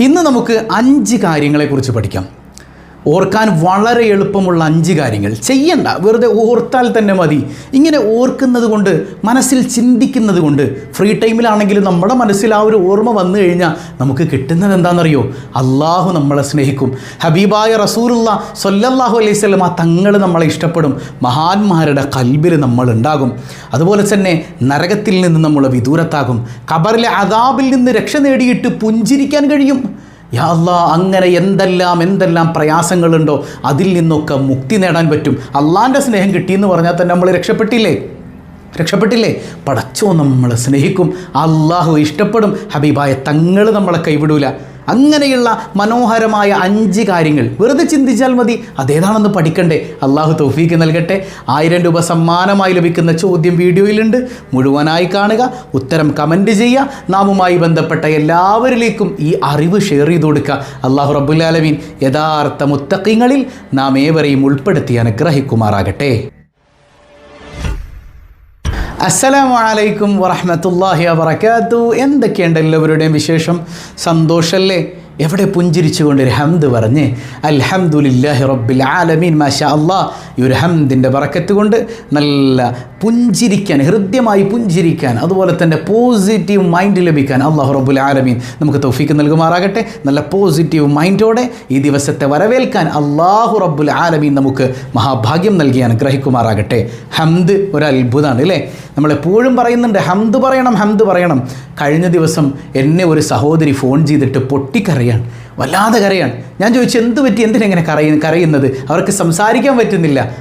ഇന്ന് നമുക്ക് അഞ്ച് കാര്യങ്ങളെക്കുറിച്ച് പഠിക്കാം. ഓർക്കാൻ വളരെ എളുപ്പമുള്ള അഞ്ച് കാര്യങ്ങൾ. ചെയ്യണ്ട. വെറുതെ ഓർത്താൽ തന്നെ മതി. ഇങ്ങനെ ഓർക്കുന്നത് കൊണ്ട് മനസ്സിൽ ചിന്തിക്കുന്നത് കൊണ്ട് ഫ്രീ ടൈമിലാണെങ്കിലും നമ്മുടെ മനസ്സിൽ ആ ഒരു ഓർമ്മ വന്നു കഴിഞ്ഞാൽ നമുക്ക് കിട്ടുന്നത് എന്താണെന്നറിയോ? അള്ളാഹു നമ്മളെ സ്നേഹിക്കും. ഹബീബായ റസൂലുള്ള സൊല്ലല്ലാഹു അലൈഹി സ്വലം ആ തങ്ങൾ നമ്മളെ ഇഷ്ടപ്പെടും. മഹാന്മാരുടെ കൽബിൽ നമ്മൾ ഉണ്ടാകും. അതുപോലെ തന്നെ നരകത്തിൽ നിന്ന് നമ്മൾ വിദൂരത്താകും. കബറിലെ അതാബിൽ നിന്ന് രക്ഷ നേടിയിട്ട് പുഞ്ചിരിക്കാൻ കഴിയും. യാ അല്ലാ അങ്ങനെ എന്തെല്ലാം എന്തെല്ലാം പ്രയാസങ്ങളുണ്ടോ അതിൽ നിന്നൊക്കെ മുക്തി നേടാൻ പറ്റും. അള്ളാന്റെ സ്നേഹം കിട്ടിയെന്ന് പറഞ്ഞാൽ തന്നെ നമ്മൾ രക്ഷപ്പെട്ടില്ലേ? രക്ഷപ്പെട്ടില്ലേ? പടച്ചോ നമ്മൾ സ്നേഹിക്കും. അള്ളാഹു ഇഷ്ടപ്പെടും. ഹബീബായ തങ്ങൾ നമ്മളെ കൈവിടൂല. അങ്ങനെയുള്ള മനോഹരമായ അഞ്ച് കാര്യങ്ങൾ. വെറുതെ ചിന്തിച്ചാൽ മതി. അതേതാണെന്ന് പഠിക്കണ്ടേ. അള്ളാഹു തൗഫീക്ക് നൽകട്ടെ. ആയിരം രൂപ സമ്മാനമായി ലഭിക്കുന്ന ചോദ്യം വീഡിയോയിലുണ്ട്. മുഴുവനായി കാണുക. ഉത്തരം കമന്റ് ചെയ്യുക. നാമുമായി ബന്ധപ്പെട്ട എല്ലാവരിലേക്കും ഈ അറിവ് ഷെയർ ചെയ്ത് കൊടുക്കുക. അള്ളാഹു റബുല്ലാലമീൻ യഥാർത്ഥ മുത്തക്കിങ്ങളിൽ നാം ഏവരെയും ഉൾപ്പെടുത്തി അനുഗ്രഹിക്കുമാറാകട്ടെ. അസ്സലാമു അലൈക്കും വറഹ്മത്തുള്ളാഹി വബറകാത്തു. എന്തൊക്കെയുണ്ട് എല്ലാവരുടെയും വിശേഷം? സന്തോഷമല്ലേ എവിടെ പുഞ്ചിരിച്ചുകൊണ്ട് ഹംദ് പറഞ്ഞ് അൽഹംദുലില്ലാഹി റബ്ബിൽ ആലമീൻ മാഷാ അള്ളാ. ഈ ഒരു ഹംദിന്റെ ബറക്കത്ത് കൊണ്ട് നല്ല പുഞ്ചിരിക്കാൻ ഹൃദ്യമായി പുഞ്ചിരിക്കാൻ അതുപോലെ തന്നെ പോസിറ്റീവ് മൈൻഡ് ലഭിക്കാൻ അള്ളാഹു റബുൽ ആലമീൻ നമുക്ക് തൗഫീക്ക് നൽകുമാറാകട്ടെ. നല്ല പോസിറ്റീവ് മൈൻഡോടെ ഈ ദിവസത്തെ വരവേൽക്കാൻ അള്ളാഹു റബ്ബുൽ ആലമീൻ നമുക്ക് മഹാഭാഗ്യം നൽകി അനുഗ്രഹിക്കുമാറാകട്ടെ. ഹംദ് ഒരു അത്ഭുതമാണ് അല്ലേ നമ്മളെപ്പോഴും പറയുന്നുണ്ട് ഹംദ് പറയണം ഹംദ് പറയണം. കഴിഞ്ഞ ദിവസം എന്നെ ഒരു സഹോദരി ഫോൺ ചെയ്തിട്ട് പൊട്ടിക്കരയാണ്. വല്ലാതെ കരയാണ്. ഞാൻ ചോദിച്ചു എന്ത് പറ്റി? എന്തിനെങ്ങനെ കരയ കരയുന്നത്? അവർക്ക് സംസാരിക്കാൻ പറ്റുന്നില്ല.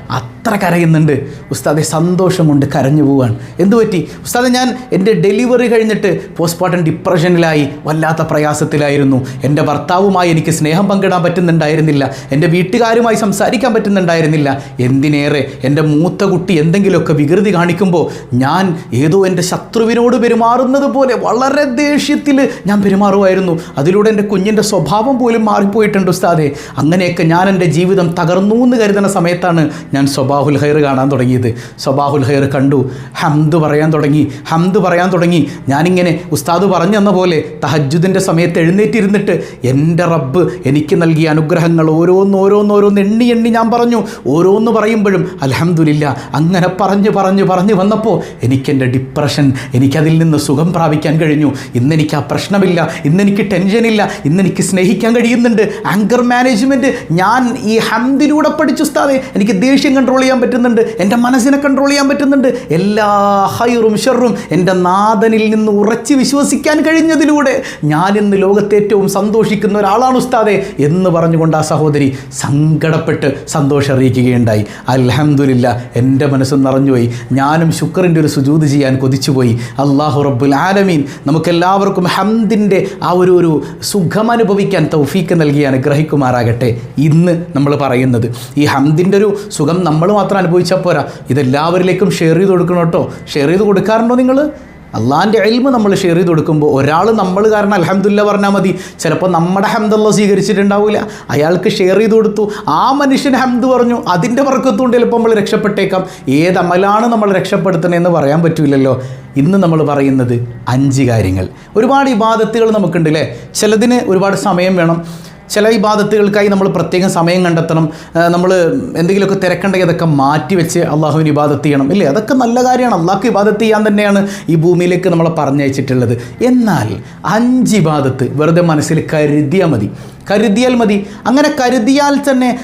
അത്ര കരയുന്നുണ്ട്. ഉസ്താദെ സന്തോഷമുണ്ട് കരഞ്ഞു പോവാണ് എന്തു പറ്റി? ഉസ്താദെ ഞാൻ എന്റെ ഡെലിവറി കഴിഞ്ഞിട്ട് പോസ്റ്റ്മോർട്ടം ഡിപ്രഷനിലായി വല്ലാത്ത പ്രയാസത്തിലായിരുന്നു. എന്റെ ഭർത്താവുമായി എനിക്ക് സ്നേഹം പങ്കിടാൻ പറ്റുന്നുണ്ടായിരുന്നില്ല. എന്റെ വീട്ടുകാരുമായി സംസാരിക്കാൻ പറ്റുന്നുണ്ടായിരുന്നില്ല. എന്തിനേറെ എന്റെ മൂത്ത കുട്ടി എന്തെങ്കിലുമൊക്കെ വികൃതി കാണിക്കുമ്പോൾ ഞാൻ ഏതോ എന്റെ ശത്രുവിനോട് പെരുമാറുന്നത് പോലെ വളരെ ദേഷ്യത്തിൽ ഞാൻ പെരുമാറുമായിരുന്നു. അതിലൂടെ എന്റെ കുഞ്ഞിന്റെ സ്വഭാവം പോലും മാറിപ്പോയിട്ടുണ്ട് ഉസ്താദെ. അങ്ങനെയൊക്കെ ഞാൻ എന്റെ ജീവിതം തകർന്നു എന്ന് കരുതുന്ന സമയത്താണ് ഞാൻ സ്വബാഹുൽ ഹൈർ കാണാൻ തുടങ്ങിയത്. സബാഹുൽ ഹൈർ കണ്ടു. ഹംദ് പറയാൻ തുടങ്ങി. ഹംദ് പറയാൻ തുടങ്ങി. ഞാനിങ്ങനെ ഉസ്താദ് പറഞ്ഞു തന്ന പോലെ തഹജുദിന്റെ സമയത്ത് എഴുന്നേറ്റിരുന്നിട്ട് എന്റെ റബ്ബ് എനിക്ക് നൽകിയ അനുഗ്രഹങ്ങൾ ഓരോന്ന് ഓരോന്ന് ഓരോന്ന് എണ്ണി എണ്ണി ഞാൻ പറഞ്ഞു. ഓരോന്ന് പറയുമ്പോഴും അലഹമുല്ല അങ്ങനെ പറഞ്ഞു പറഞ്ഞു പറഞ്ഞു വന്നപ്പോൾ എനിക്കെന്റെ ഡിപ്രഷൻ എനിക്കതിൽ നിന്ന് സുഖം പ്രാപിക്കാൻ കഴിഞ്ഞു. ഇന്നെനിക്ക് ആ പ്രശ്നമില്ല ഇന്നെനിക്ക് ടെൻഷനില്ല ഇന്നെനിക്ക് സ്നേഹിക്കാൻ കഴിയുന്നുണ്ട്. ആങ്കർ മാനേജ്മെന്റ് ഞാൻ ഈ ഹംദിലൂടെ പഠിച്ചു ഉസ്താദെ എനിക്ക് ദേഷ്യം കൺട്രോൾ ചെയ്യാൻ പറ്റുന്നുണ്ട്. എന്റെ മനസ്സിനെ കൺട്രോൾ ചെയ്യാൻ പറ്റുന്നുണ്ട്. എല്ലാ ഹൈറും ഷെറും എന്റെ നാഥനിൽ നിന്ന് ഉറച്ച് വിശ്വസിക്കാൻ കഴിഞ്ഞതിലൂടെ ഞാൻ ഇന്ന് ലോകത്തെ ഏറ്റവും സന്തോഷിക്കുന്ന ഒരാളാണ് ഉസ്താദെ എന്ന് പറഞ്ഞുകൊണ്ട് ആ സഹോദരി സങ്കടപ്പെട്ട് സന്തോഷം അറിയിക്കുകയുണ്ടായി. അൽഹംദുലില്ല എന്റെ മനസ്സ് നിറഞ്ഞുപോയി. ഞാനും ശുക്രന്റെ ഒരു സുജൂത് ചെയ്യാൻ കൊതിച്ചുപോയി. അള്ളാഹു റബ്ബുൽ ആലമീൻ നമുക്കെല്ലാവർക്കും ഹംദിന്റെ ആ ഒരു ഒരു സുഖം അനുഭവിക്കാൻ തൗഫീക്ക് നൽകി അനുഗ്രഹിക്കുമാറാകട്ടെ. ഇന്ന് നമ്മൾ പറയുന്നത് ഈ ഹംദിന്റെ ഒരു സുഖം നമ്മൾ മാത്രം അനുഭവിച്ചാൽ പോരാ. ഇതെല്ലാവരിലേക്കും ഷെയർ ചെയ്ത് കൊടുക്കണം കേട്ടോ. ഷെയർ ചെയ്ത് കൊടുക്കാറുണ്ടോ നിങ്ങൾ അള്ളാന്റെ എൽമ് നമ്മൾ ഷെയർ ചെയ്ത് കൊടുക്കുമ്പോൾ ഒരാൾ നമ്മൾ കാരണം അലഹമ്മദില്ല പറഞ്ഞാൽ മതി. ചിലപ്പോൾ നമ്മുടെ ഹംദല്ല സ്വീകരിച്ചിട്ടുണ്ടാവില്ല അയാൾക്ക് ഷെയർ ചെയ്ത് കൊടുത്തു. ആ മനുഷ്യൻ ഹംദ് പറഞ്ഞു. അതിന്റെ വർക്കത്തുകൊണ്ട് ചിലപ്പോൾ നമ്മൾ രക്ഷപ്പെട്ടേക്കാം. ഏത് അമലാണ് നമ്മൾ രക്ഷപ്പെടുത്തണമെന്ന് പറയാൻ പറ്റില്ലല്ലോ ഇന്ന് നമ്മൾ പറയുന്നത് അഞ്ച് കാര്യങ്ങൾ. ഒരുപാട് ഇബാദത്തുകൾ നമുക്കുണ്ട് അല്ലേ ചിലതിന് ഒരുപാട് സമയം വേണം. ചില ഇബാദത്തുകൾക്കായി നമ്മൾ പ്രത്യേകം സമയം കണ്ടെത്തണം. നമ്മൾ എന്തെങ്കിലുമൊക്കെ തിരക്കണ്ടെങ്കിൽ അതൊക്കെ മാറ്റി വെച്ച് അള്ളാഹുവിന് ഇബാദത്ത് ചെയ്യണം. ഇല്ലേ? അതൊക്കെ നല്ല കാര്യമാണ്. അള്ളാഹ്ക്ക് ഇബാദത്ത് ചെയ്യാൻ തന്നെയാണ് ഈ ഭൂമിയിലേക്ക് നമ്മളെ പറഞ്ഞയച്ചിട്ടുള്ളത്. എന്നാൽ അഞ്ച് ഇബാദത്ത് വെറുതെ മനസ്സിൽ കരുതിയാൽ മതി. കരുതിയാൽ മതി. അങ്ങനെ കരുതിയാൽ തന്നെ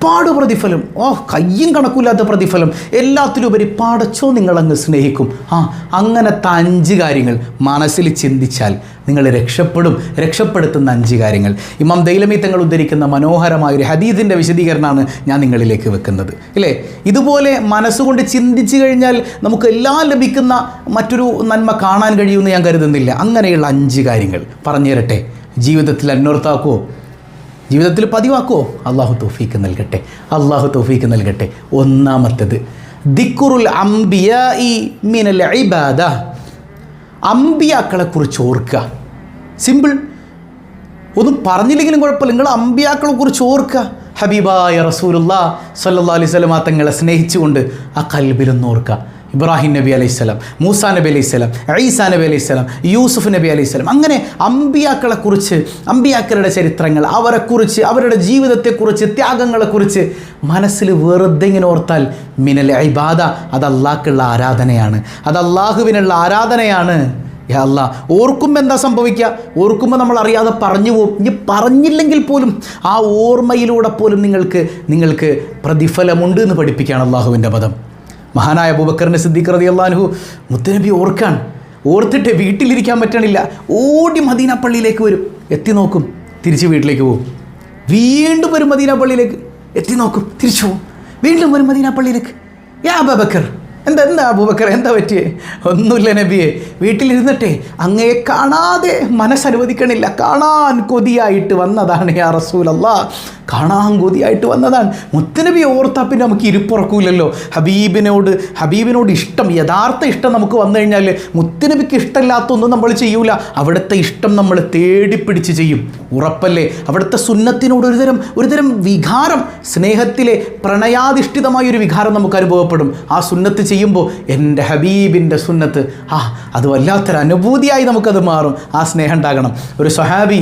ഒരുപാട് പ്രതിഫലം. ഓ കയ്യും കണക്കില്ലാത്ത പ്രതിഫലം. എല്ലാത്തിലുപരി പടച്ചോ നിങ്ങളങ്ങ് സ്നേഹിക്കും. ആ അങ്ങനത്തെ അഞ്ച് കാര്യങ്ങൾ മനസ്സിൽ ചിന്തിച്ചാൽ നിങ്ങൾ രക്ഷപ്പെടും. രക്ഷപ്പെടുത്തുന്ന അഞ്ച് കാര്യങ്ങൾ. ഇമാം ദൈലമി തങ്ങൾ ഉദ്ധരിക്കുന്ന മനോഹരമായ ഒരു ഹദീദിന്റെ വിശദീകരണമാണ് ഞാൻ നിങ്ങളിലേക്ക് വെക്കുന്നത്. ഇല്ലേ? ഇതുപോലെ മനസ്സുകൊണ്ട് ചിന്തിച്ചു കഴിഞ്ഞാൽ നമുക്ക് എല്ലാം ലഭിക്കുന്ന മറ്റൊരു നന്മ കാണാൻ കഴിയുമെന്ന് ഞാൻ കരുതുന്നില്ല. അങ്ങനെയുള്ള അഞ്ച് കാര്യങ്ങൾ. പറഞ്ഞു തരട്ടെ ജീവിതത്തിൽ അന്വർത്ഥാക്കുമോ ജീവിതത്തിൽ പതിവാക്കുമോ അള്ളാഹു തോഫീക്ക് നൽകട്ടെ. അള്ളാഹു തോഫീക്ക് നൽകട്ടെ. ഒന്നാമത്തേത് ദിക്കുറുൽ അംബിയ ഈ മിനൽ ഇബാദ. അംബിയാക്കളെ കുറിച്ച് ഓർക്കുക. സിമ്പിൾ. ഒന്നും പറഞ്ഞില്ലെങ്കിലും കുഴപ്പമില്ല. നിങ്ങൾ അംബിയാക്കളെ കുറിച്ച് ഓർക്കുക. ഹബീബായ റസൂലുള്ള സല്ലാ അലൈഹി തങ്ങളെ സ്നേഹിച്ചുകൊണ്ട് ആ കൽബിലൊന്ന് ഓർക്കുക. ഇബ്രാഹിം നബി അലൈഹിസ്സലാം മൂസ നബി അലൈഹിസ്സലാം ഈസാ നബി അലൈഹിസ്സലാം യൂസുഫ് നബി അലൈഹിസ്സലാം അങ്ങനെ അമ്പിയാക്കളെക്കുറിച്ച് അമ്പിയാക്കളുടെ ചരിത്രങ്ങൾ അവരെക്കുറിച്ച് അവരുടെ ജീവിതത്തെക്കുറിച്ച് ത്യാഗങ്ങളെക്കുറിച്ച് മനസ്സിൽ വെറുതെ ഇങ്ങനെ ഓർത്താൽ മിനൽ ഇബാദ അത് അള്ളാഹ്ക്കുള്ള ആരാധനയാണ്. അത് അള്ളാഹുവിനുള്ള ആരാധനയാണ്. അല്ലാ ഓർക്കുമ്പോൾ എന്താ സംഭവിക്കുക ഓർക്കുമ്പോൾ നമ്മൾ അറിയാതെ പറഞ്ഞു പോകും. ഇനി പറഞ്ഞില്ലെങ്കിൽ പോലും ആ ഓർമ്മയിലൂടെ പോലും നിങ്ങൾക്ക് നിങ്ങൾക്ക് പ്രതിഫലമുണ്ട് എന്ന് പഠിപ്പിക്കുകയാണ് അള്ളാഹുവിന്റെ പദം. മഹാനായ അബൂബക്കറിന്റെ സിദ്ദീഖ് അള്ളാഹു മുത്തനബി ഓർക്കാൻ ഓർത്തിട്ട് വീട്ടിലിരിക്കാൻ പറ്റണില്ല. ഓടി മദീന പള്ളിയിലേക്ക് വരും. എത്തി നോക്കും. തിരിച്ച് വീട്ടിലേക്ക് പോകും വീണ്ടും വരും മദീന പള്ളിയിലേക്ക്. എത്തി നോക്കും. തിരിച്ചു പോകും വീണ്ടും വരും മദീന പള്ളിയിലേക്ക്. യാ അബൂബക്കർ എന്താ എന്താ അബൂബക്കർ? എന്താ പറ്റിയേ? ഒന്നുമില്ല നബിയെ. വീട്ടിലിരുന്നിട്ടേ അങ്ങയെ കാണാതെ മനസ്സനുവദിക്കണില്ല. കാണാൻ കൊതിയായിട്ട് വന്നതാണ് യാ റസൂലല്ല. കാണാൻ കൊതിയായിട്ട് വന്നതാണ്. മുത്തനബി ഓർത്താൽ പിന്നെ നമുക്ക് ഇരുപ്പുറക്കൂലല്ലോ. ഹബീബിനോട് ഹബീബിനോട് ഇഷ്ടം യഥാർത്ഥ ഇഷ്ടം നമുക്ക് വന്നു കഴിഞ്ഞാൽ മുത്തനബിക്ക് ഇഷ്ടമില്ലാത്തൊന്നും നമ്മൾ ചെയ്യൂല. അവിടുത്തെ ഇഷ്ടം നമ്മൾ തേടിപ്പിടിച്ച് ചെയ്യും. ഉറപ്പല്ലേ? അവിടുത്തെ സുന്നത്തിനോട് ഒരുതരം ഒരുതരം വികാരം സ്നേഹത്തിലെ പ്രണയാധിഷ്ഠിതമായ ഒരു വികാരം നമുക്ക് അനുഭവപ്പെടും. ആ സുന്നത്ത് ചെയ്യുമ്പോൾ എന്റെ ഹബീബിന്റെ സുന്നത്ത് ആ അത് വല്ലാത്തൊരു അനുഭൂതിയായി നമുക്കത് മാറും. ആ സ്നേഹം ഉണ്ടാകണം. ഒരു സ്വഹാബി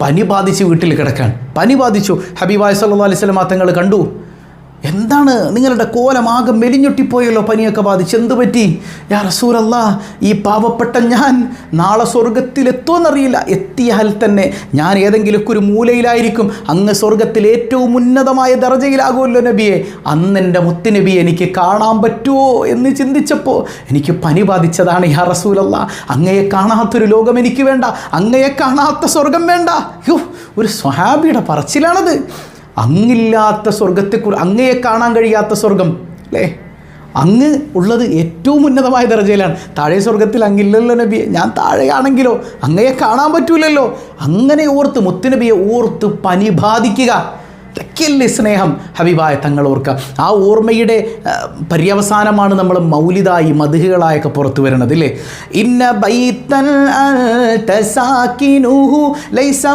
പനി ബാധിച്ച് വീട്ടിൽ കിടക്കാൻ. പനി ബാധിച്ചു. ഹബീബായ് സല്ലാ അലൈഹി സ്വലം തങ്ങൾ കണ്ടു. എന്താണ് നിങ്ങളുടെ കോലമാകെ മെലിഞ്ഞൊട്ടിപ്പോയല്ലോ പനിയൊക്കെ ബാധിച്ച്? എന്ത് പറ്റി? യാ റസൂലല്ല ഈ പാവപ്പെട്ട ഞാൻ നാളെ സ്വർഗത്തിലെത്തുമെന്നറിയില്ല. എത്തിയാൽ തന്നെ ഞാൻ ഏതെങ്കിലുമൊക്കെ ഒരു മൂലയിലായിരിക്കും. അങ്ങ് സ്വർഗത്തിൽ ഏറ്റവും ഉന്നതമായ ദർജയിലാകുമല്ലോ നബിയെ. അന്ന് എന്റെ മുത്തുനബി എനിക്ക് കാണാൻ പറ്റുമോ എന്ന് ചിന്തിച്ചപ്പോൾ എനിക്ക് പനി ബാധിച്ചതാണ്. യാ റസൂലല്ല അങ്ങയെ കാണാത്തൊരു ലോകം എനിക്ക് വേണ്ട. അങ്ങയെ കാണാത്ത സ്വർഗം വേണ്ട. യോ ഒരു സ്വഹാബിയുടെ പറച്ചിലാണത്. അങ്ങില്ലാത്ത സ്വർഗത്തെ അങ്ങയെ കാണാൻ കഴിയാത്ത സ്വർഗം അല്ലേ? അങ്ങ് ഉള്ളത് ഏറ്റവും ഉന്നതമായ ദർജയിലാണ്. താഴെ സ്വർഗത്തിൽ അങ്ങില്ലല്ലോ നബിയെ ഞാൻ താഴെയാണെങ്കിലോ അങ്ങയെ കാണാൻ പറ്റൂലല്ലോ. അങ്ങനെ ഓർത്ത് മുത്തുനബിയെ ഓർത്ത് പനി ബാധിക്കുക. ഇതൊക്കെയല്ലേ സ്നേഹം ഹബീബായ തങ്ങൾ ഓർക്കുക. ആ ഓർമ്മയുടെ പര്യവസാനമാണ് നമ്മൾ മൗലിതായി മധുഹകളായൊക്കെ പുറത്തു വരണത് ഇല്ലേ? ഇന്ന ബൈത്തൻ ലൈസ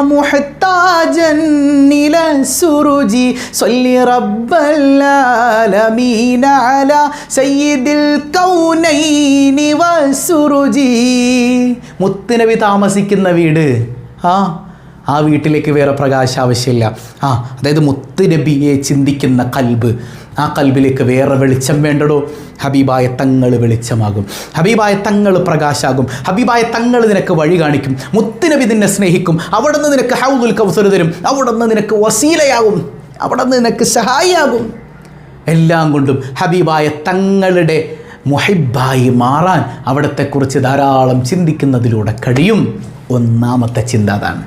താമസിക്കുന്ന വീട് ആ ആ വീട്ടിലേക്ക് വേറെ പ്രകാശം ആവശ്യമില്ല. ആ അതായത് മുത്തുനബിയെ ചിന്തിക്കുന്ന കൽബ്. ആ കൽബിലേക്ക് വേറെ വെളിച്ചം വേണ്ടടോ? ഹബീബായ തങ്ങൾ വെളിച്ചമാകും. ഹബീബായ തങ്ങൾ പ്രകാശാകും. ഹബീബായ തങ്ങൾ നിനക്ക് വഴി കാണിക്കും. മുത്തുനബി നിന്നെ സ്നേഹിക്കും. അവിടെ നിന്ന് നിനക്ക് ഹൗദുൽ കൗസർ തരും. അവിടെ നിന്ന് നിനക്ക് വസീലയാകും. അവിടെ നിന്ന് നിനക്ക് സഹായിയാകും. എല്ലാം കൊണ്ടും ഹബീബായ തങ്ങളുടെ മുഹിബായി മാറാൻ അവിടത്തെക്കുറിച്ച് ധാരാളം ചിന്തിക്കുന്നതിലൂടെ കഴിയും. ഒന്നാമത്തെ ചിന്ത അതാണ്.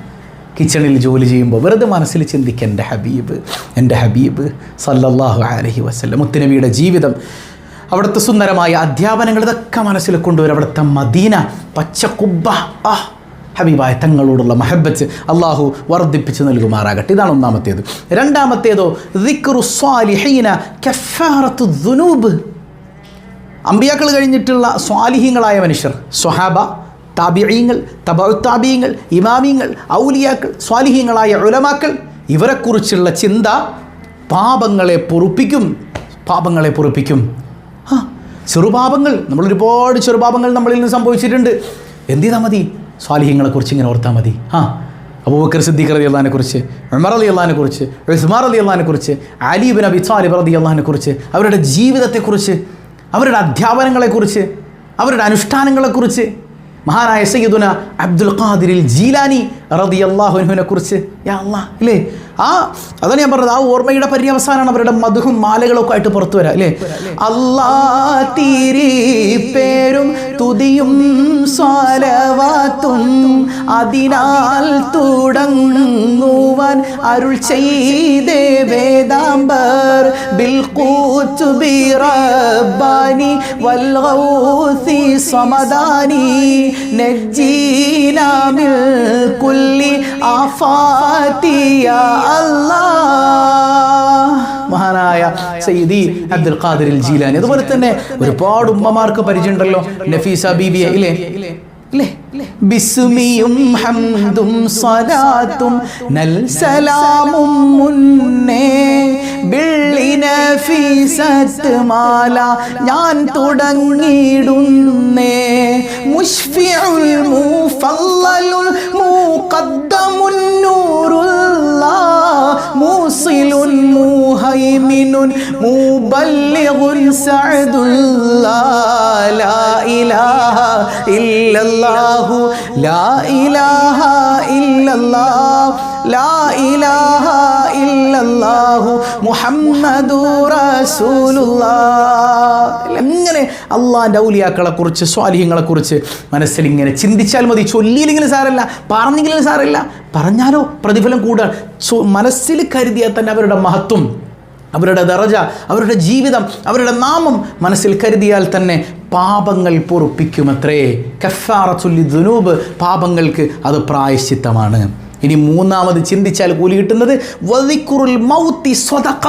കിച്ചണിൽ ജോലി ചെയ്യുമ്പോൾ വെറുതെ മനസ്സിൽ ചിന്തിക്കുക എന്റെ ഹബീബ് എന്റെ ഹബീബ് സല്ലല്ലാഹു അലഹി വസല്ലം. മുത്തുനബിയുടെ ജീവിതം അവിടുത്തെ സുന്ദരമായ അധ്യാപനങ്ങൾ ഇതൊക്കെ മനസ്സിൽ കൊണ്ടുവരും. അവിടുത്തെ മദീന പച്ച കുബ്ബ ആ ഹബീബായ തങ്ങളോടുള്ള മഹബത്ത് അള്ളാഹു വർദ്ധിപ്പിച്ച് നൽകുമാറാകട്ടെ. ഇതാണ് ഒന്നാമത്തേത്. രണ്ടാമത്തേതോ അമ്പിയാക്കൾ കഴിഞ്ഞിട്ടുള്ള സ്വാലിഹീങ്ങളായ മനുഷ്യർ സ്വഹാബ താബിയങ്ങൾ തബത്താബിയങ്ങൾ ഇമാമിയങ്ങൾ ഔലിയാക്കൾ സ്വാലിഹീങ്ങളായ ഉലമാക്കൾ ഇവരെക്കുറിച്ചുള്ള ചിന്ത പാപങ്ങളെ പൊറുപ്പിക്കും. പാപങ്ങളെ പൊറുപ്പിക്കും. ആ ചെറുപാപങ്ങൾ നമ്മളൊരുപാട് ചെറുപാപങ്ങൾ നമ്മളിൽ നിന്ന് സംഭവിച്ചിട്ടുണ്ട്. എന്ത് ചെയ്താൽ മതി? സ്വാലിഹ്യങ്ങളെക്കുറിച്ച് ഇങ്ങനെ ഓർത്താൽ മതി. ആ അബൂബക്കർ സിദ്ദീഖ് റതി അള്ളഹാനെ കുറിച്ച് ഉമർ അലി അള്ളഹാനെ കുറിച്ച് ഉസ്മാർ അലി അള്ളഹാനെ കുറിച്ച് അലീബിൻ അബി സാലിബ് റതി അള്ളഹാനെ കുറിച്ച് അവരുടെ ജീവിതത്തെക്കുറിച്ച് അവരുടെ അധ്യാപനങ്ങളെക്കുറിച്ച് അവരുടെ അനുഷ്ഠാനങ്ങളെക്കുറിച്ച് മഹാനായ സയ്യിദുന അബ്ദുൽ ഖാദിരിൽ ജീലാനി റതി അള്ളാഹുനുവിനെ കുറിച്ച്. യാ അള്ളാ ഇല്ലേ? ആ അതാണ് ഞാൻ പറഞ്ഞത്. ആ ഓർമ്മയുടെ പര്യവസാനമാണ് അവരുടെ മധുഹും മാലകളൊക്കെ ആയിട്ട് പുറത്തു വരാം അല്ലേ അല്ലാ തീരി പേരും തുതിയും സ്വാലവാത്തും അതിനാൽ തുടങ്ങുവാൻ അരുൾ ചെയ്തേ വേദാംബർ റബ്ബാനി വൽ ഗൗസി സമദാനി നജ്ജീനാ മിൻ കുല്ലി ആഫാതി യാ അല്ലാഹ് മഹാനായ സയ്യിദി അബ്ദുൽ ഖാദിർ ജീലാനി. അതുപോലെ തന്നെ ഒരുപാട് ഉമ്മമാർക്ക് പരിചയമുണ്ടല്ലോ നഫീസ ബീബിയെ ഇല്ലേ? ബിസ്മിയും ഹംദും സലാത്തും നൽ സലാമും മുന്നേ. ഫീസത്ത് മാല ഞാൻ തുടങ്ങിയിടുന്നേ. മുഷ്ഫിഉൽ മുഫല്ലലുൽ മുഖദ്ദമുൻ മുബല്ലിഗുൻ സഅദുല്ലാ ലാ ഇലാഹ ഇല്ലല്ലാഹു ലാ ഇലാഹ ലാ ഇലാഹ ഇല്ലല്ലാഹു മുഹമ്മദു റസൂലുള്ളാഹ്. എങ്ങനെ അള്ളാഹിന്റെ ഔലിയാക്കളെ കുറിച്ച് സ്വാലിഹ്യങ്ങളെ കുറിച്ച് മനസ്സിൽ ഇങ്ങനെ ചിന്തിച്ചാൽ മതി. ചൊല്ലിയില്ലെങ്കിലും സാരല്ല പറഞ്ഞെങ്കിലും സാരല്ല. പറഞ്ഞാലോ പ്രതിഫലം കൂടുതൽ മനസ്സിൽ കരുതിയാൽ തന്നെ അവരുടെ മഹത്വം അവരുടെ ദറജ അവരുടെ ജീവിതം അവരുടെ നാമം മനസ്സിൽ കരുതിയാൽ തന്നെ പാപങ്ങൾ പൊറുപ്പിക്കുമത്രേ. കഫാറത്തുല്ലി ദുനൂബ് പാപങ്ങൾക്ക് അത് പ്രായശ്ചിത്തമാണ്. ഇനി മൂന്നാമത് ചിന്തിച്ചാൽ കൂലി കിട്ടുന്നത് വദിക്കുറുൽ മൗത്തി സ്വതക്ക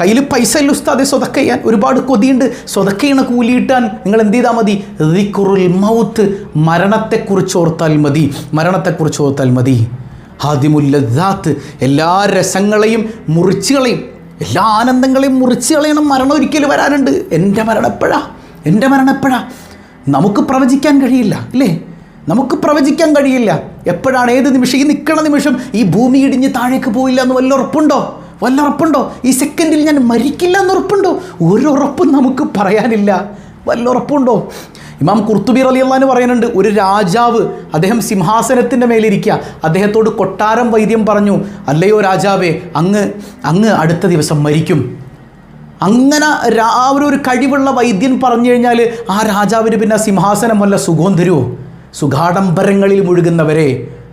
കയ്യിൽ പൈസ ഇല്ല ഉസ്താദെ സ്വതക്ക ചെയ്യാൻ. ഒരുപാട് കൊതിയുണ്ട്. സ്വതക്കയണ കൂലിയിട്ടാൻ നിങ്ങൾ എന്ത് ചെയ്താൽ മതി? ദിക്കുറുൽ മൗത്ത് മരണത്തെക്കുറിച്ച് ഓർത്താൽ മതി. മരണത്തെക്കുറിച്ച് ഓർത്താൽ മതി. ഹാദിമുല്ലദാത്ത് എല്ലാ രസങ്ങളെയും മുറിച്ച് കളയും എല്ലാ ആനന്ദങ്ങളെയും മുറിച്ച് കളയണം. മരണം ഒരിക്കലും വരാനുണ്ട്. എന്റെ മരണം എപ്പോഴാ എന്റെ മരണം എപ്പോഴാ നമുക്ക് പ്രവചിക്കാൻ കഴിയില്ല അല്ലേ നമുക്ക് പ്രവചിക്കാൻ കഴിയില്ല. എപ്പോഴാണ് ഏത് നിമിഷം? ഈ നിൽക്കണ നിമിഷം ഈ ഭൂമി ഇടിഞ്ഞ് താഴേക്ക് പോയില്ല എന്ന് വല്ല ഉറപ്പുണ്ടോ? വല്ല ഉറപ്പുണ്ടോ? ഈ സെക്കൻഡിൽ ഞാൻ മരിക്കില്ല എന്ന് ഉറപ്പുണ്ടോ? ഒരു ഉറപ്പും നമുക്ക് പറയാനില്ല. വല്ല ഉറപ്പുണ്ടോ? ഇമാം കുർത്തുബി അലി അള്ളഹാന് പറയുന്നുണ്ട് ഒരു രാജാവ് അദ്ദേഹം സിംഹാസനത്തിന്റെ മേലിരിക്കുക അദ്ദേഹത്തോട് കൊട്ടാരം വൈദ്യം പറഞ്ഞു അല്ലയോ രാജാവേ അങ്ങ് അങ്ങ് അടുത്ത ദിവസം മരിക്കും. അങ്ങനെ ആ ഒരു കഴിവുള്ള വൈദ്യൻ പറഞ്ഞു കഴിഞ്ഞാൽ ആ രാജാവിന് പിന്നെ സിംഹാസനം വല്ല സുഖവും തരുമോ സുഖാഡംബരങ്ങളിൽ മുഴുകുന്നവരെ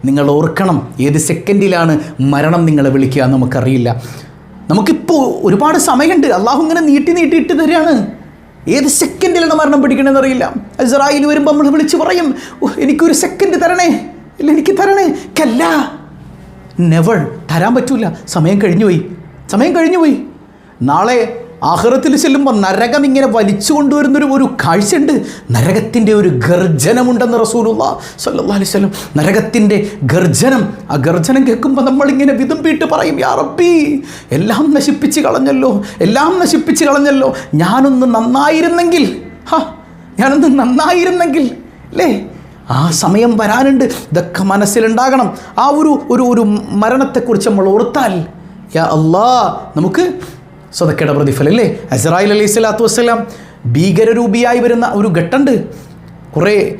നിങ്ങൾ ഓർക്കണം ഏത് സെക്കൻഡിലാണ് മരണം നിങ്ങളെ വിളിക്കുക നമുക്കറിയില്ല. നമുക്കിപ്പോൾ ഒരുപാട് സമയമുണ്ട് അള്ളാഹു ഇങ്ങനെ നീട്ടി നീട്ടി ഇട്ട് തരികയാണ്. ഏത് സെക്കൻഡിലാണ് മരണം പിടിക്കണമെന്ന് അറിയില്ല. ഇസ്രായേൽ വരുമ്പോൾ നമ്മൾ വിളിച്ച് പറയും "ഓ, എനിക്കൊരു സെക്കൻഡ് തരണേ. ഇല്ല എനിക്ക് തരണേ. കല്ല നെവൾ തരാൻ പറ്റൂല. സമയം കഴിഞ്ഞുപോയി. സമയം കഴിഞ്ഞുപോയി. നാളെ ആഹ്റത്തിൽ ചെല്ലുമ്പോൾ നരകം ഇങ്ങനെ വലിച്ചു കൊണ്ടുവരുന്നൊരു ഒരു കാഴ്ചയുണ്ട്. നരകത്തിന്റെ ഒരു ഗർജനമുണ്ടെന്ന് റസൂലുള്ള സല്ലാ അലൈഹി വസല്ലം നരകത്തിന്റെ ഗർജനം. ആ ഗർജനം കേൾക്കുമ്പോൾ നമ്മളിങ്ങനെ വിതുമ്പിയിട്ട് പറയും യാ റബ്ബി എല്ലാം നശിപ്പിച്ച് കളഞ്ഞല്ലോ എല്ലാം നശിപ്പിച്ച് കളഞ്ഞല്ലോ. ഞാനൊന്ന് നന്നായിരുന്നെങ്കിൽ ഹാ ഞാനൊന്ന് നന്നായിരുന്നെങ്കിൽ അല്ലേ ആ സമയം വരാനുണ്ട്. ഇതൊക്കെ മനസ്സിലുണ്ടാകണം. ആ ഒരു ഒരു ഒരു മരണത്തെക്കുറിച്ച് നമ്മൾ ഓർത്താൽ യാ അല്ലാ നമുക്ക് സ്വതക്കയുടെ പ്രതിഫലം അല്ലേ അസറായിൽ അലൈഹി സ്വലാത്തു വസ്സലാം ഭീകരരൂപിയായി വരുന്ന ഒരു ഘട്ടമുണ്ട്. കുറേ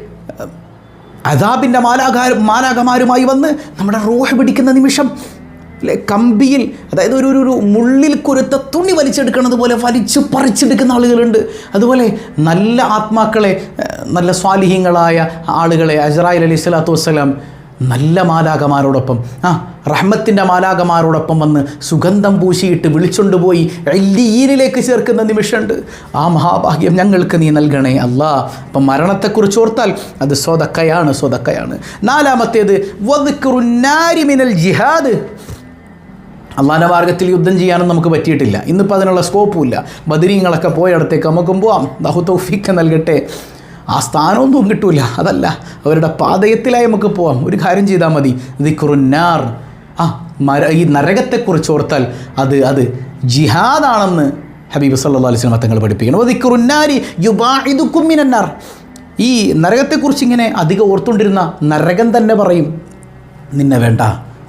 അതാബിന്റെ മാലാകാര മാലാകമാരുമായി വന്ന് നമ്മുടെ റൂഹ് പിടിക്കുന്ന നിമിഷം അല്ലെ കമ്പിയിൽ അതായത് ഒരു ഒരു- ഒരു മുള്ളിൽ കുരുത്ത തുണി വലിച്ചെടുക്കുന്നത് പോലെ വലിച്ചു പറിച്ചെടുക്കുന്ന ആളുകളുണ്ട്. അതുപോലെ നല്ല ആത്മാക്കളെ നല്ല സ്വാലിഹ്യങ്ങളായ ആളുകളെ അസറായിൽ അലൈഹി സ്വലാത്തു വസ്സലാം നല്ല മാലാകമാരോടൊപ്പം ആ റഹ്മത്തിന്റെ മാലാകമാരോടൊപ്പം വന്ന് സുഗന്ധം പൂശിയിട്ട് വിളിച്ചുകൊണ്ടുപോയി എല്ലീനിലേക്ക് ചേർക്കുന്ന നിമിഷമുണ്ട്. ആ മഹാഭാഗ്യം ഞങ്ങൾക്ക് നീ നൽകണേ അല്ലാ. അപ്പം മരണത്തെക്കുറിച്ച് ഓർത്താൽ അത് സ്വതക്കയാണ് സ്വതക്കയാണ്. നാലാമത്തേത് വദ്ക്കുറുന്നാരി മിനൽ ജിഹാദ്. അള്ളാന്റെ മാർഗത്തിൽ യുദ്ധം ചെയ്യാനും നമുക്ക് പറ്റിയിട്ടില്ല. ഇന്നിപ്പോൾ അതിനുള്ള സ്കോപ്പും ഇല്ല. ബദരീങ്ങളൊക്കെ പോയടത്തേക്ക് നമുക്കും പോവാം. ദഹു തൗഫീഖ് നൽകട്ടെ. ആ സ്ഥാനമൊന്നും കിട്ടൂല. അതല്ല അവരുടെ പാതയത്തിലായി നമുക്ക് പോവാം. ഒരു കാര്യം ചെയ്താൽ മതി. ദിക്റുന്നാർ. ആ മര ഈ നരകത്തെക്കുറിച്ച് ഓർത്താൽ അത് അത് ജിഹാദാണെന്ന് ഹബീബ് സല്ലാ അലൈഹി സ്വലം തങ്ങൾ പഠിപ്പിക്കണം ദിക്റുന്നാരി യുബാഇദുക്കും മിനന്നാർ. ഈ നരകത്തെക്കുറിച്ച് ഇങ്ങനെ അധികം ഓർത്തുകൊണ്ടിരുന്ന നരകം തന്നെ പറയും നിന്നെ വേണ്ട.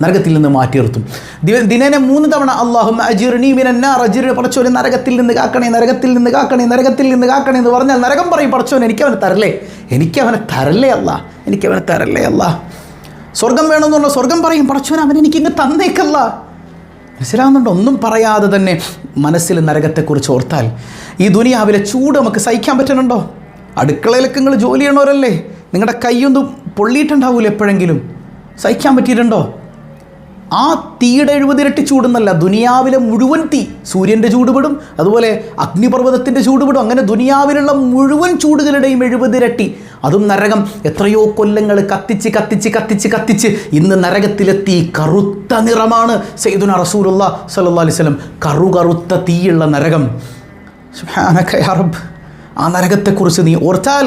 നരകത്തിൽ നിന്ന് മാറ്റി നിർത്തും ദിനേന മൂന്ന് തവണ അള്ളാഹു അജിർണി മിനന്നാർ അജിറിനെ പടച്ചോനെ നരകത്തിൽ നിന്ന് കാക്കണേ നരകത്തിൽ നിന്ന് കാക്കണേ നരകത്തിൽ നിന്ന് കാക്കണേ എന്ന് പറഞ്ഞാൽ നരകം പറയും പടച്ചോനെ എനിക്കവനെ തരല്ലേ? എനിക്ക് അവനെ തരല്ലേ അല്ല? എനിക്കവനെ തരല്ലേ അല്ല? സ്വർഗം വേണമെന്ന് പറഞ്ഞാൽ സ്വർഗം പറയും പടച്ചോൻ അവൻ എനിക്ക് എനിക്കിങ്ങ് തന്നേക്കല്ല. മനസ്സിലാവുന്നുണ്ട്? ഒന്നും പറയാതെ തന്നെ മനസ്സിൽ നരകത്തെക്കുറിച്ച് ഓർത്താൽ ഈ ദുനിയാവിലെ ചൂട് നമുക്ക് സഹിക്കാൻ പറ്റുന്നുണ്ടോ? അടുക്കളയിലൊക്കെ നിങ്ങൾ ജോലി ചെയ്യണവരല്ലേ? നിങ്ങളുടെ കൈയൊന്നും പൊള്ളിയിട്ടുണ്ടാവില്ല എപ്പോഴെങ്കിലും. സഹിക്കാൻ പറ്റിയിട്ടുണ്ടോ? ആ തീയുടെ എഴുപതിരട്ടി ചൂടെന്നല്ല ദുനിയാവിലെ മുഴുവൻ തീ സൂര്യന്റെ ചൂടുപെടും അതുപോലെ അഗ്നിപർവതത്തിന്റെ ചൂടുപെടും അങ്ങനെ ദുനിയാവിലുള്ള മുഴുവൻ ചൂടുകളുടെയും എഴുപതിരട്ടി അതും നരകം എത്രയോ കൊല്ലങ്ങൾ കത്തിച്ച് കത്തിച്ച് കത്തിച്ച് കത്തിച്ച് ഇന്ന് നരകത്തിലെത്തി കറുത്ത നിറമാണ്. സെയ്ദുന റസൂലുള്ള സല്ലല്ലാഹു അലൈഹി വസല്ലം കറു കറുത്ത തീയുള്ള നരകം. സുബ്ഹാനക യാ റബ്ബ് ആ നരകത്തെക്കുറിച്ച് നീ ഓർത്താൽ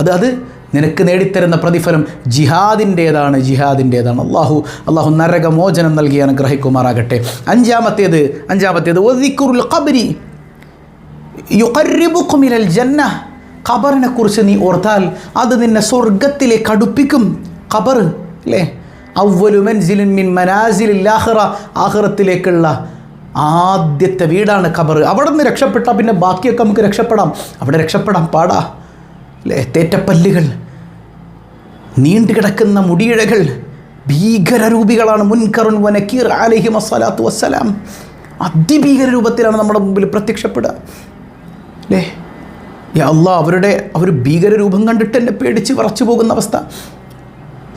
അത് അത് നിനക്ക് നേടിത്തരുന്ന പ്രതിഫലം ജിഹാദിന്റേതാണ് ജിഹാദിന്റേതാണ്. അള്ളാഹു അള്ളാഹു നരകമോചനം നൽകി അനുഗ്രഹിക്കുമാറാകട്ടെ. അഞ്ചാമത്തേത് അഞ്ചാമത്തേത് ഖബരി. യുഖർരിബുക്കുമിനൽ ജന്ന ഖബറിനെക്കുറിച്ച് നീ ഓർത്താൽ അത് നിന്നെ സ്വർഗത്തിലേക്ക് അടുപ്പിക്കും. ഖബർ അല്ലേ? ഔവലു മൻസിലിൻ മിൻ മനാസിലിൽ ആഖിറ. ആഹ്റത്തിലേക്കുള്ള ആദ്യത്തെ വീടാണ് ഖബർ. അവിടെ നിന്ന് രക്ഷപ്പെട്ടാൽ പിന്നെ ബാക്കിയൊക്കെ നമുക്ക് രക്ഷപ്പെടാം. അവിടെ രക്ഷപ്പെടാം പാടാ. തേറ്റപ്പല്ലുകൾ നീണ്ടുകിടക്കുന്ന മുടിയിഴകൾ ഭീകരരൂപികളാണ് മുൻകറുൻ വനക്കീർ അലഹി മസാലാത്തു വസ്സലാം. അതിഭീകര രൂപത്തിലാണ് നമ്മുടെ മുമ്പിൽ പ്രത്യക്ഷപ്പെടുക. അല്ലേ അല്ല അവരുടെ അവർ ഭീകര രൂപം കണ്ടിട്ട് എന്നെ പേടിച്ച് വിറച്ചു പോകുന്ന അവസ്ഥ.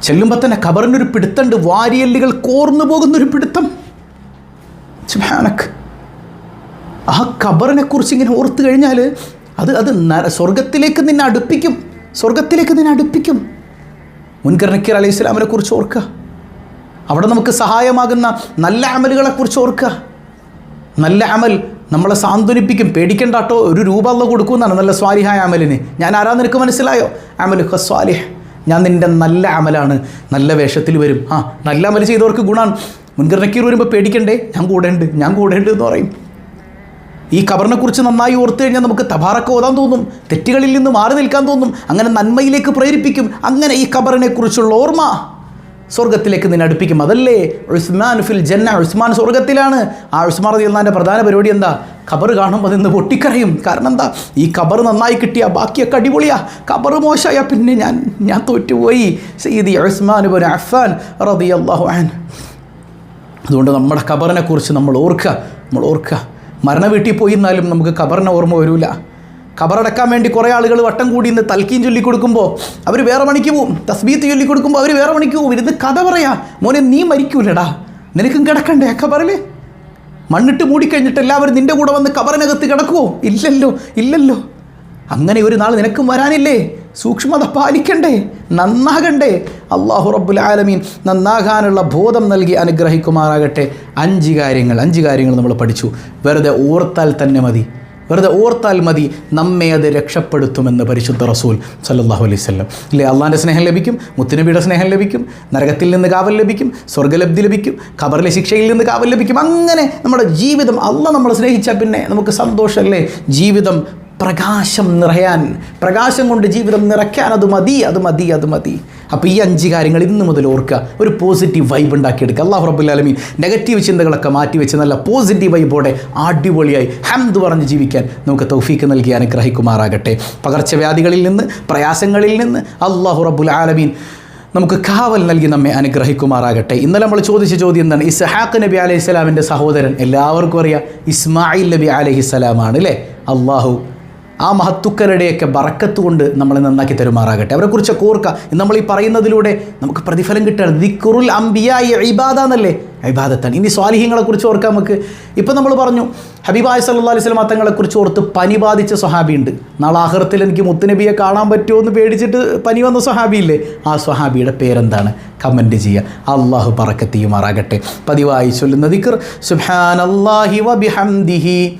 ചെല്ലുമ്പോൾ തന്നെ ഖബറിനൊരു പിടുത്തമുണ്ട് വാരിയല്ലുകൾ കോർന്നു പോകുന്നൊരു പിടുത്തം. ആ ഖബറിനെ കുറിച്ച് ഇങ്ങനെ ഓർത്തു കഴിഞ്ഞാൽ അത് അത് സ്വർഗത്തിലേക്ക് നിന്നെ അടുപ്പിക്കും. സ്വർഗത്തിലേക്ക് നിന്നെ അടുപ്പിക്കും. മുൻകർ അലൈഹി ഇസ്ലാമിനെ കുറിച്ച് ഓർക്കുക. അവിടെ നമുക്ക് സഹായമാകുന്ന നല്ല അമലുകളെക്കുറിച്ച് ഓർക്കുക. നല്ല അമൽ നമ്മളെ സാന്ത്വനിപ്പിക്കും. പേടിക്കണ്ട കേട്ടോ. ഒരു രൂപ അല്ല കൊടുക്കുമെന്നാണ് നല്ല സ്വാലിഹായ അമലിന്. ഞാൻ ആരാ നിനക്ക് മനസ്സിലായോ? അമൽ ഹസ്വാലിഹ ഞാൻ നിന്റെ നല്ല അമലാണ്. നല്ല വേഷത്തിൽ വരും. ആ നല്ല അമൽ ചെയ്തവർക്ക് ഗുണമാണ് മുൻകർ നക്കീർ വരുമ്പോൾ പേടിക്കണ്ടേ? ഞാൻ കൂടെ ഉണ്ട്. ഞാൻ കൂടെ ഉണ്ട് എന്ന് പറയും. ഈ ഖബറിനെ കുറിച്ച് നന്നായി ഓർത്തു കഴിഞ്ഞാൽ നമുക്ക് തബാറക്ക് ഓതാൻ തോന്നും തെറ്റുകളിൽ നിന്ന് മാറി നിൽക്കാൻ തോന്നും അങ്ങനെ നന്മയിലേക്ക് പ്രേരിപ്പിക്കും. അങ്ങനെ ഈ ഖബറിനെ കുറിച്ചുള്ള ഓർമ്മ സ്വർഗത്തിലേക്ക് നിന്നെ അടുപ്പിക്കും. അതല്ലേ? ഉസ്മാൻ ഫിൽ ജന്ന ഉസ്മാൻ സ്വർഗത്തിലാണ്. ആ ഉസ്മാൻ റതി അള്ളാന്റെ പ്രധാന പരിപാടി എന്താ? ഖബർ കാണുമ്പോൾ നിന്ന് പൊട്ടിക്കരയും. കാരണം എന്താ? ഈ ഖബർ നന്നായി കിട്ടിയ ബാക്കിയൊക്കെ അടിപൊളിയാ. ഖബർ മോശമായ പിന്നെ ഞാൻ ഞാൻ തോറ്റുപോയി. സയ്യിദി ഉസ്മാൻ ബുൻ അഫാൻ റതി അള്ളാഹു അതുകൊണ്ട് നമ്മുടെ ഖബറിനെ കുറിച്ച് നമ്മൾ ഓർക്കുക നമ്മൾ ഓർക്കുക. മരണ വീട്ടിൽ പോയി എന്നാലും നമുക്ക് ഖബറിനെ ഓർമ്മ വരില്ല ഖബറടക്കാൻ വേണ്ടി കുറേ ആളുകൾ വട്ടം കൂടി ഇന്ന് തൽക്കീൻ ചൊല്ലിക്കൊടുക്കുമ്പോൾ അവർ വേറെ പണിക്ക് പോവും. തസ്ബീത്ത് ചൊല്ലിക്കൊടുക്കുമ്പോൾ അവർ വേറെ പണിക്ക് പോവും. ഇരുന്ന് കഥ പറയാ. മോനെ നീ മരിക്കൂലടാ. നിനക്കും കിടക്കണ്ടേ ഖബറിൽ? മണ്ണിട്ട് മൂടിക്കഴിഞ്ഞിട്ട് എല്ലാവരും നിന്റെ കൂടെ വന്ന് ഖബറിനകത്ത് കിടക്കുമോ ഇല്ലല്ലോ ഇല്ലല്ലോ. അങ്ങനെ ഒരു നാൾ നിനക്കും വരാനില്ലേ? സൂക്ഷ്മത പാലിക്കണ്ടേ? നന്നാകണ്ടേ? അള്ളാഹു റബ്ബുൽ ആലമീൻ നന്നാകാനുള്ള ബോധം നൽകി അനുഗ്രഹിക്കുമാറാകട്ടെ. അഞ്ച് കാര്യങ്ങൾ അഞ്ച് കാര്യങ്ങൾ നമ്മൾ പഠിച്ചു. വെറുതെ ഓർത്താൽ തന്നെ മതി. വെറുതെ ഓർത്താൽ മതി. നമ്മെ അത് രക്ഷപ്പെടുത്തുമെന്ന് പരിശുദ്ധ റസൂൽ സല്ലാഹു അലൈഹി വസല്ലം. ഇല്ലേ അള്ളാന്റെ സ്നേഹം ലഭിക്കും മുത്തുനബിയുടെ സ്നേഹം ലഭിക്കും നരകത്തിൽ നിന്ന് കാവൽ ലഭിക്കും സ്വർഗലബ്ധി ലഭിക്കും ഖബറിലെ ശിക്ഷയിൽ നിന്ന് കാവൽ ലഭിക്കും. അങ്ങനെ നമ്മുടെ ജീവിതം അള്ള നമ്മളെ സ്നേഹിച്ചാൽ പിന്നെ നമുക്ക് സന്തോഷമല്ലേ ജീവിതം പ്രകാശം നിറയാൻ പ്രകാശം കൊണ്ട് ജീവിതം നിറയ്ക്കാൻ അത് മതി അത് മതി അത് മതി. അപ്പോൾ ഈ അഞ്ച് കാര്യങ്ങൾ ഇന്ന് മുതൽ ഓർക്കുക. ഒരു പോസിറ്റീവ് വൈബ് ഉണ്ടാക്കിയെടുക്കുക. അള്ളാഹു റബ്ബുല്ലാലമീൻ നെഗറ്റീവ് ചിന്തകളൊക്കെ മാറ്റി വെച്ച് നല്ല പോസിറ്റീവ് വൈബോടെ അടിപൊളിയായി ഹംദ് പറഞ്ഞ് ജീവിക്കാൻ നമുക്ക് തൗഫീക്ക് നൽകി അനുഗ്രഹിക്കുമാറാകട്ടെ. പകർച്ചവ്യാധികളിൽ നിന്ന് പ്രയാസങ്ങളിൽ നിന്ന് അള്ളാഹു റബ്ബുൽ ആലമീൻ നമുക്ക് കാവൽ നൽകി നമ്മെ അനുഗ്രഹിക്കുമാറാകട്ടെ. ഇന്നലെ നമ്മൾ ചോദിച്ച ചോദ്യം എന്താണ്? ഇസ്ഹാഖ് നബി അലൈഹി സ്വലാമിന്റെ സഹോദരൻ എല്ലാവർക്കും അറിയാം. ഇസ്മായിൽ നബി അലഹി സ്വലാമാണ് അല്ലേ? അള്ളാഹു ആ മഹത്തുക്കളുടെയൊക്കെ ബറക്കത്ത് കൊണ്ട് നമ്മളെ നന്നാക്കി തരുമാറാകട്ടെ. അവരെക്കുറിച്ചൊക്കെ ഓർക്കുക. നമ്മൾ ഈ പറയുന്നതിലൂടെ നമുക്ക് പ്രതിഫലം കിട്ടുകയാണ്. ദിക്കുറുൽ അംബിയായി ഇബാദ എന്നല്ലേ അഭിബാദത്താണ് ഇനി സ്വാലിഹ്യങ്ങളെക്കുറിച്ച് ഓർക്കാം നമുക്ക്. ഇപ്പം നമ്മൾ പറഞ്ഞു ഹബീബായ് സല്ലാ അലൈഹി സ്വലം തങ്ങളെക്കുറിച്ച് ഓർത്ത് പനി ബാധിച്ച സ്വഹാബിയുണ്ട്. നാളെ ആഹൃത്തിൽ എനിക്ക് മുത്തുനബിയെ കാണാൻ പറ്റുമോ എന്ന് പേടിച്ചിട്ട് പനി വന്ന സ്വഹാബിയില്ലേ? ആ സ്വഹാബിയുടെ പേരെന്താണ്? കമന്റ് ചെയ്യുക. അള്ളാഹു പറക്കത്തിയുമാറാകട്ടെ പതിവായി ചൊല്ലുന്ന ദിക്കർ അള്ളാഹി വബിഹംദിഹി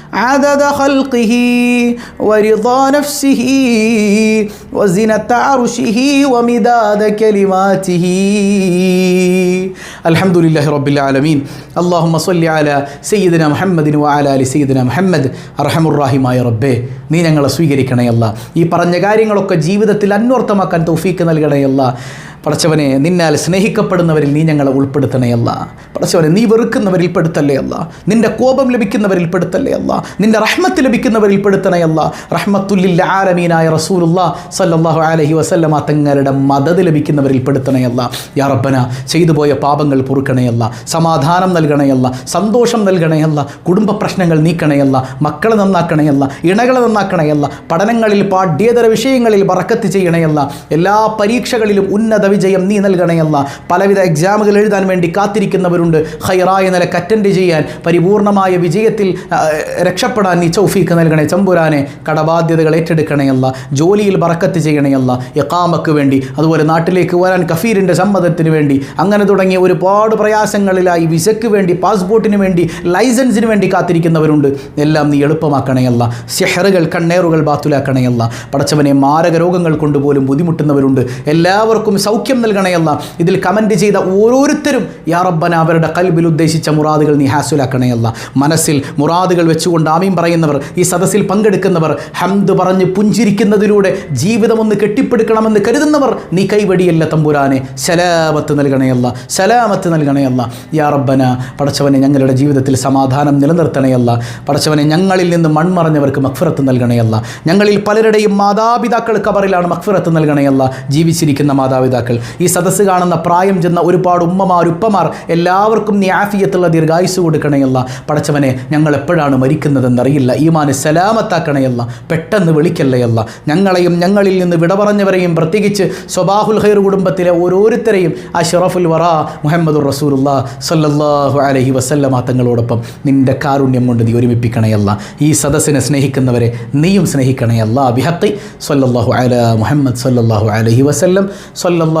عدد خلقه ورضا نفسه وزنة عرشه ومداد كلماته الحمد لله رب العالمين اللهم صل على سيدنا محمد وعلى آل سيدنا محمد അർഹമുർ റഹീമായ റബ്ബേ നീ ഞങ്ങളെ സ്വീകരിക്കണയല്ല ഈ പറഞ്ഞ കാര്യങ്ങളൊക്കെ ജീവിതത്തിൽ അന്വർത്ഥമാക്കാൻ തൗഫീക്ക് നൽകണയല്ല പടച്ചവനെ നിന്നാൽ സ്നേഹിക്കപ്പെടുന്നവരിൽ നീ ഞങ്ങളെ ഉൾപ്പെടുത്തണേ അല്ല. പടച്ചവനെ നീ വെറുക്കുന്നവരിൽ പെടുത്തല്ലേ അല്ല. നിന്റെ കോപം ലഭിക്കുന്നവരിൽ പെടുത്തല്ലേ അല്ല. നിന്റെ റഹ്മത്ത് ലഭിക്കുന്നവരിൽ പെടുത്തണയല്ല റഹ്മത്തുല്ലിൽ ആലമീനായ റസൂലുള്ള സല്ലാഹു അലഹി വസല്ലമ തങ്ങളുടെ മദത് ലഭിക്കുന്നവരിൽ പെടുത്തണയല്ല യാ റബ്ബന ചെയ്തു പോയ പാപങ്ങൾ പൊറുക്കണയല്ല സമാധാനം നൽകണയല്ല സന്തോഷം നൽകണയല്ല കുടുംബ പ്രശ്നങ്ങൾ നീക്കണയല്ല മക്കളെ നന്നാക്കണയല്ല ഇണകളെ നന്നാക്കണയല്ല പഠനങ്ങളിൽ പാഠ്യേതര വിഷയങ്ങളിൽ വറക്കത്ത് ചെയ്യണയല്ല എല്ലാ പരീക്ഷകളിലും ഉന്നത വിജയം നീ നൽകണയല്ല. പലവിധ എക്സാമുകൾ എഴുതാൻ വേണ്ടി കാത്തിരിക്കുന്നവരുണ്ട്. ഹൈറായ നിലയ്ക്ക് അറ്റൻഡ് ചെയ്യാൻ പരിപൂർണമായ വിജയത്തിൽ രക്ഷപ്പെടാൻ നീ ചൗഫീക്ക് നൽകണേ. ചമ്പുരാനെ കടബാധ്യതകൾ ഏറ്റെടുക്കണയല്ല. ജോലിയിൽ ബറക്കത്ത് ചെയ്യണയല്ല. എക്കാമക്ക് വേണ്ടി അതുപോലെ നാട്ടിലേക്ക് വരാൻ കഫീറിന്റെ സമ്മതത്തിന് വേണ്ടി അങ്ങനെ തുടങ്ങിയ ഒരുപാട് പ്രയാസങ്ങളിലായി വിസയ്ക്ക് വേണ്ടി പാസ്പോർട്ടിന് വേണ്ടി ലൈസൻസിന് വേണ്ടി കാത്തിരിക്കുന്നവരുണ്ട്. എല്ലാം നീ എളുപ്പമാക്കണയല്ല. സെഹറുകൾ കണ്ണേറുകൾ ബാത്തുലാക്കണയല്ല. പടച്ചവനെ മാരക രോഗങ്ങൾ കൊണ്ടുപോലും ബുദ്ധിമുട്ടുന്നവരുണ്ട്. എല്ലാവർക്കും സൗഖ്യം നൽകണയല്ല ഇതിൽ കമന്റ് ചെയ്ത ഓരോരുത്തരും യാറബ്ബന അവരുടെ കൽബിൽ ഉദ്ദേശിച്ച മുറാദുകൾ നീ ഹാസുലാക്കണയല്ല മനസ്സിൽ മുറാദുകൾ വെച്ചുകൊണ്ട് ആമീം പറയുന്നവർ ഈ സദസ്സിൽ പങ്കെടുക്കുന്നവർ ഹംദ് പറഞ്ഞ് പുഞ്ചിരിക്കുന്നതിലൂടെ ജീവിതം ഒന്ന് കെട്ടിപ്പടുക്കണമെന്ന് കരുതുന്നവർ നീ കൈവടിയല്ല തമ്പുരാനെ സലാമത്ത് നൽകണയല്ല സലാമത്ത് നൽകണയല്ല യാ റബ്ബന പടച്ചവനെ ഞങ്ങളുടെ ജീവിതത്തിൽ സമാധാനം നിലനിർത്തണയല്ല പടച്ചവനെ ഞങ്ങളിൽ നിന്ന് മൺമറഞ്ഞവർക്ക് മക്ഫിറത്ത് നൽകണയല്ല ഞങ്ങളിൽ പലരുടെയും മാതാപിതാക്കൾ കബറിലാണ് മക്ഫിറത്ത് നൽകണയല്ല ജീവിച്ചിരിക്കുന്ന മാതാപിതാക്കൾ ഈ സദസ്സ് കാണുന്ന പ്രായം ചെന്ന ഒരുപാട് ഉമ്മമാർ ഉപ്പമാർ എല്ലാവർക്കും നീ ആഫിയത്തുള്ള ദീർഘായുസ് കൊടുക്കണയല്ല. പടച്ചവനെ ഞങ്ങൾ എപ്പോഴാണ് മരിക്കുന്നതെന്നറിയില്ല. ഈമാന് സലാമത്താക്കണയല്ല. പെട്ടെന്ന് വിളിക്കല്ലയല്ല. ഞങ്ങളെയും ഞങ്ങളിൽ നിന്ന് വിട പറഞ്ഞവരെയും പ്രത്യേകിച്ച് സ്വബാഹുൽ ഹൈർ കുടുംബത്തിലെ ഓരോരുത്തരെയും ആ ഷറഫുൽ വറ മുഹമ്മദുർ റസൂലുള്ള സല്ലല്ലാഹു അലഹി വസല്ലമ തങ്ങളോടൊപ്പം നിന്റെ കാരുണ്യം കൊണ്ട് നീ ഒരുമിപ്പിക്കണയല്ല. ഈ സദസ്സിനെ സ്നേഹിക്കുന്നവരെ നീയും സ്നേഹിക്കണയല്ല. ബിഹത്തി സല്ലല്ലാഹു അല മുഹമ്മദ് സല്ലല്ലാഹു അലഹി വസല്ലം സല്ലല്ലാഹു